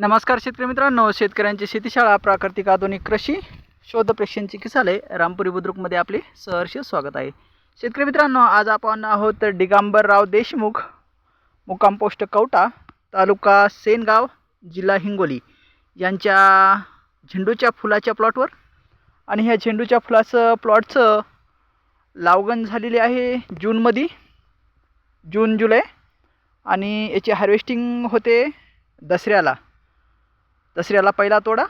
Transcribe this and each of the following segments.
नमस्कार शेतकरी मित्रांनो शेतकऱ्यांची शेतीशाळा प्राकृतिक आधुनिक कृषी शोध प्रेक्षांची किसाले रामपुरी बुद्रुकमध्ये आपले सहर्ष स्वागत आहे. शेतकरी मित्रांनो आज आपण आहोत डिगांबरराव देशमुख मुक्काम पोस्ट कवटा तालुका सेनगाव जिल्हा हिंगोली. यांच्या झेंडूच्या फुलाच्या प्लॉटवर आणि ह्या झेंडूच्या फुलाचं प्लॉटचं लावगण झालेली आहे जूनमध्ये जून जुलै. आणि याची हार्वेस्टिंग होते दसऱ्याला. दसऱ्याला पहिला तोडा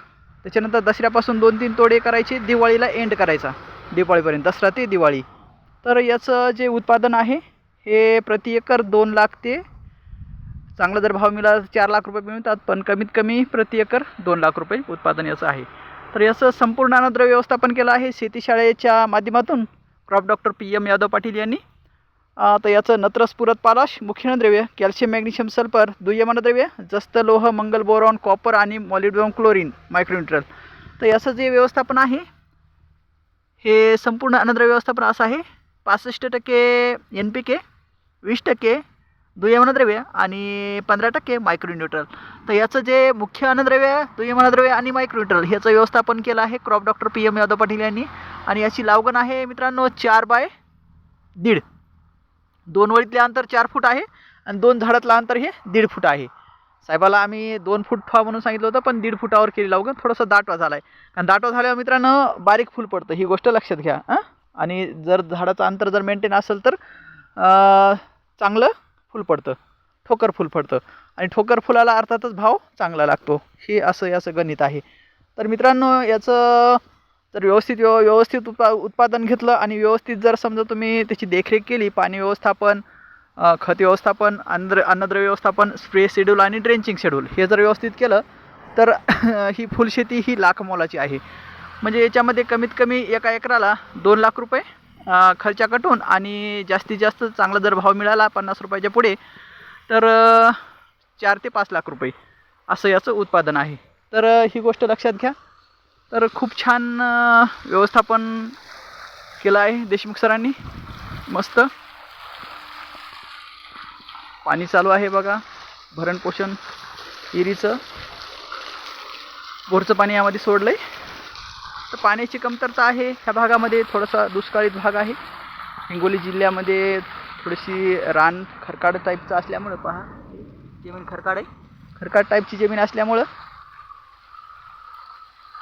त्याच्यानंतर दसऱ्यापासून दोन तीन तोडे करायचे दिवाळीला एंड करायचा दिवाळीपर्यंत दसरा ते दिवाळी. तर याचं जे उत्पादन आहे हे प्रति एकर दोन लाख ते चांगला जर भाव मिळाला चार लाख रुपये मिळतात पण कमीत कमी प्रति एकर दोन लाख रुपये उत्पादन याचं आहे. तर याचं संपूर्ण अन्नद्रव्य व्यवस्थापन केलं आहे शेतीशाळेच्या माध्यमातून crop doctor P M Yadav Patil यांनी. तर याचं नत्रस पुरत पालाश मुख्य अन्नद्रव्य कॅल्शियम मॅग्नेशियम सल्फर दुय्यमनद्रव्य जस्त लोह मंगल बोरॉन कॉपर आणि मॉलिडॉन क्लोरीन मायक्रोन्युट्रल. तर याचं जे व्यवस्थापन आहे हे संपूर्ण अन्नद्रव्य व्यवस्थापन असं आहे. पासष्ट टक्के एन पी के वीस टक्के दुय्यमनद्रव्य आणि पंधरा टक्के मायक्रोन्युट्रल. तर याचं जे मुख्य अन्नद्रव्य दुय्यम अन्नद्रव्य आणि मायक्रोन्युट्रल ह्याचं व्यवस्थापन केलं आहे crop doctor P M Yadav Patil यांनी. आणि याची लावगण आहे मित्रांनो चार बाय दीड. दोन वळीतले अंतर चार फूट आहे आणि दोन झाडातलं अंतर हे दीड फूट आहे. साहेबाला आम्ही दोन फूट ठेवा म्हणून सांगितलं होतं पण दीड फुटावर केली लावगं थोडंसं दाटवा झाला आहे कारण दाटवा झाल्यावर मित्रांनो बारीक फूल पडतं ही गोष्ट लक्षात घ्या हां? आणि जर झाडाचं अंतर जर मेंटेन असेल तर चांगलं फूल पडतं ठोकर फूल पडतं. आणि ठोकर फुलाला अर्थातच भाव चांगला लागतो. हे असं याचं गणित आहे. तर मित्रांनो याचं तर व्यवस्थित व्यव व्यवस्थित उत्पा उत्पादन घेतलं आणि व्यवस्थित जर समजा तुम्ही त्याची देखरेख केली पाणी व्यवस्थापन खत व्यवस्थापन अन्नद्र अन्नद्रव्य व्यवस्थापन स्प्रे शेड्यूल आणि ड्रेंचिंग शेड्यूल हे जर व्यवस्थित केलं तर ही फुलशेती ही लाख मोलाची आहे. म्हणजे याच्यामध्ये कमीत कमी एका एकराला दोन लाख रुपये खर्चा कटून आणि जास्तीत जास्त चांगला जर भाव मिळाला पन्नास रुपयाच्या पुढे तर चार ते पाच लाख रुपये असं याचं उत्पादन आहे. तर ही गोष्ट लक्षात घ्या. तर खूप छान व्यवस्थापन केलं आहे देशमुख सरांनी. मस्त. पाणी चालू आहे बघा. भरण पोषण इरीचं बोरचं पाणी यामध्ये सोडलं आहे तर पाण्याची कमतरता आहे. ह्या भागामध्ये थोडासा दुष्काळीत भाग आहे. हिंगोली जिल्ह्यामध्ये थोडीशी रान खरकाड टाईपचं असल्यामुळं पहा. जमीन खरकाड आहे. खरकाड टाईपची जमीन असल्यामुळं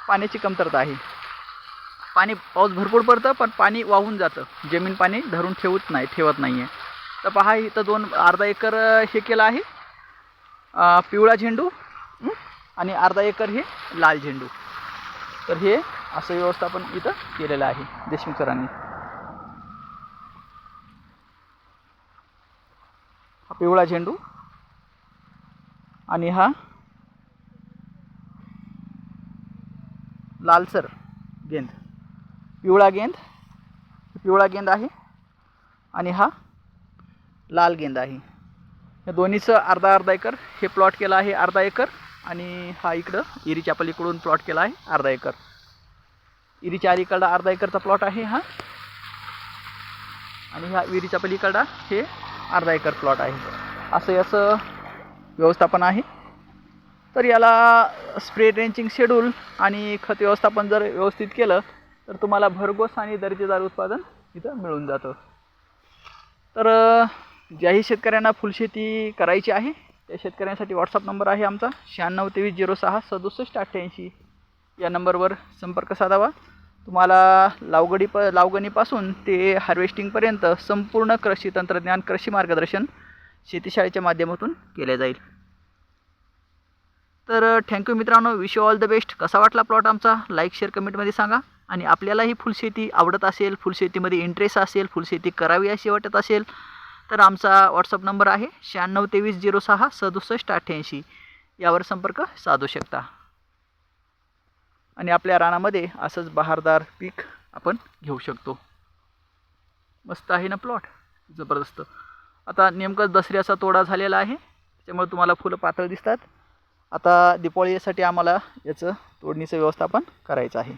पाण्याची कमतरता आहे. पाणी पाऊस भरपूर पडतं पण पाणी वाहून जातं. जमीन पाणी धरून ठेवत नाही ठेवत नाही आहे तर पहा इथं दोन अर्धा एकर हे केलं आहे. पिवळा झेंडू आणि अर्धा एकर हे लाल झेंडू. तर हे असं व्यवस्थापन इथं केलेलं आहे देशमुख सरांनी. हा पिवळा झेंडू आणि हा लालसर गेंद. पिवळा गेंद. पिवळा गेंद आहे. आणि हा लाल गेंद आहे. या दोन्हीचं अर्धा अर्धा एकर हे प्लॉट केलं आहे अर्धा एकर. आणि हा इकडं इरीच्या पलीकडून प्लॉट केला आहे अर्धा एकर. इरीच्या अलीकडं अर्धा एकरचा प्लॉट आहे हा. आणि ह्या विहिरीच्या पलीकडं हे अर्धा एकर प्लॉट आहे. असं याचं व्यवस्थापन आहे. तर याला स्प्रे ड्रेंचिंग शेड्यूल आणि खत व्यवस्थापन जर व्यवस्थित केलं तर तुम्हाला भरघोस आणि दर्जेदार उत्पादन इथं मिळून जातं. तर ज्याही शेतकऱ्यांना फुलशेती करायची आहे त्या शेतकऱ्यांसाठी व्हॉट्सअप नंबर आहे आमचा शहाण्णव तेवीस झिरो सहा सदुसष्ट अठ्ठ्याऐंशी. या नंबरवर संपर्क साधावा. तुम्हाला लावगडी प लावगणीपासून ते हार्वेस्टिंगपर्यंत संपूर्ण कृषी तंत्रज्ञान कृषी मार्गदर्शन शेतीशाळेच्या माध्यमातून केले जाईल. तर थँक्यू मित्रांनो. Wish you all the best कसा वाटला प्लॉट आमचा? लाईक शेअर कमेंटमध्ये सांगा. आणि आपल्यालाही फुलशेती आवडत असेल फुलशेतीमध्ये इंटरेस्ट असेल फुलशेती करावी अशी वाटत असेल तर आमचा व्हॉट्सअप नंबर आहे शहाण्णव तेवीस झिरो सहा सदुसष्ट अठ्ठ्याऐंशी. यावर संपर्क साधू शकता. आणि आपल्या रानामध्ये असंच बहारदार पीक आपण घेऊ शकतो. मस्त आहे ना प्लॉट जबरदस्त. आता नेमकंच दसऱ्याचा तोडा झालेला आहे. त्याच्यामुळे तुम्हाला फुलं पातळ दिसतात. आता दिपावळीसाठी आम्हाला याचं तोडणीचं व्यवस्थापन करायचं आहे.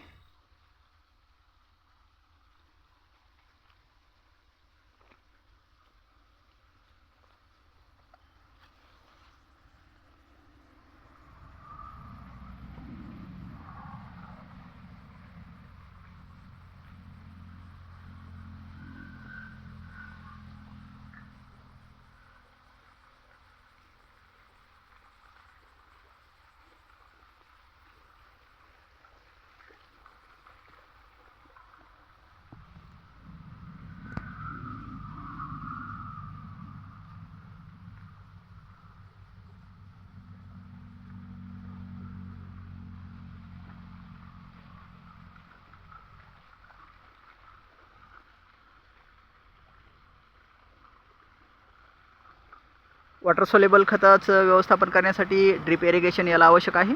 वॉटर सोलेबल खताचं व्यवस्थापन करण्यासाठी ड्रीप इरिगेशन याला आवश्यक आहे.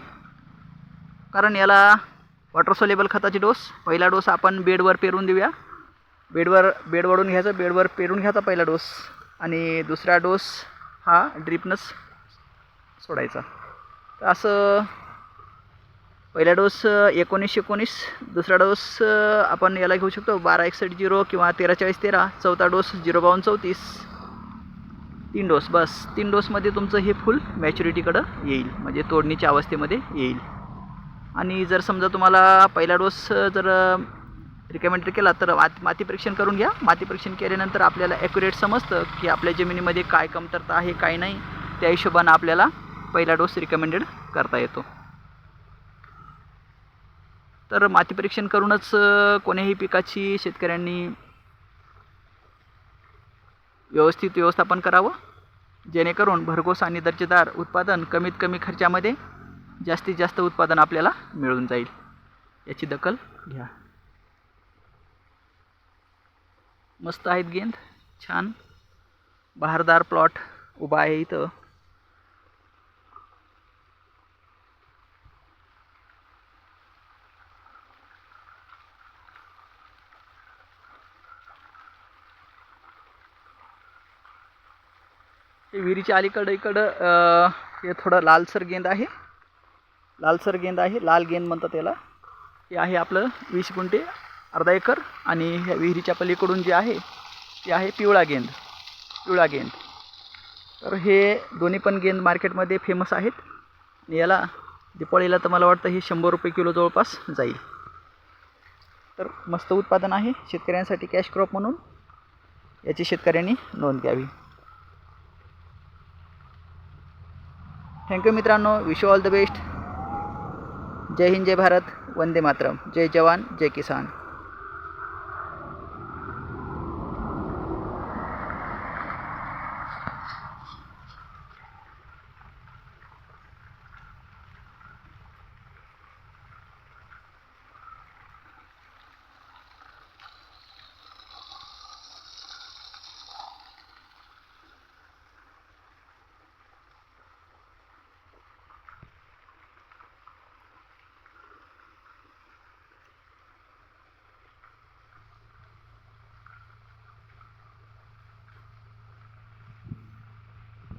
कारण याला वॉटर सोलेबल खताची डोस पहिला डोस आपण बेडवर पेरून देऊया. बेडवर बेड वळून घ्यायचा बेडवर पेरून घ्यायचा पहिला डोस. आणि दुसरा डोस हा ड्रीपनंच सोडायचा. तर असं पहिला डोस एकोणीस एकोणीस दुसरा डोस आपण याला घेऊ शकतो बारा एकसष्ट झिरो किंवा तेरा चाळीस तेरा चौथा डोस झिरो बावन्न चौतीस. तीन डोस बस. तीन डोसमध्ये तुमचं हे फुल मॅच्युरिटीकडं येईल. म्हणजे तोडणीच्या अवस्थेमध्ये येईल. आणि जर समजा तुम्हाला पहिला डोस जर रिकमेंड केला तर माती माती परीक्षण करून घ्या. माती परीक्षण केल्यानंतर आपल्याला ॲक्युरेट समजतं की आपल्या जमिनीमध्ये काय कमतरता आहे काय नाही. त्या हिशोबानं आपल्याला पहिला डोस रिकमेंडेड करता येतो. तर माती परीक्षण करूनच कोणीही कोण्याही पिकाची शेतकऱ्यांनी व्यवस्थित व्यवस्थापन करावं? जेणेकरून भरघोस आणि दर्जेदार उत्पादन कमीत कमी खर्चामध्ये जास्तीत जास्त उत्पादन आपल्याला मिळून जाईल. याची दखल घ्या. मस्त आहेत गेंद. छान. बहारदार प्लॉट उभा आहे इथं. हे विहिरीच्या अलीकडं इकडं हे थोडं लालसर गेंद आहे. लालसर गेंद आहे. लाल गेंद म्हणतात त्याला हे आहे आपलं वीस गुंठे अर्धा एकर आणि ह्या विहिरीच्या पलीकडून जे आहे ते आहे पिवळा गेंद. पिवळा गेंद. तर हे दोन्ही पण गेंद मार्केटमध्ये फेमस आहेत. आणि याला दिपाळीला तर मला वाटतं हे शंभर रुपये किलो जवळपास जाईल. तर मस्त उत्पादन आहे. शेतकऱ्यांसाठी कॅश क्रॉप म्हणून याची शेतकऱ्यांनी नोंद घ्यावी. थँक्यू मित्रांनो. विश ऑल द बेस्ट जय हिंद जय भारत. वंदे मातरम. जय जवान जय किसान.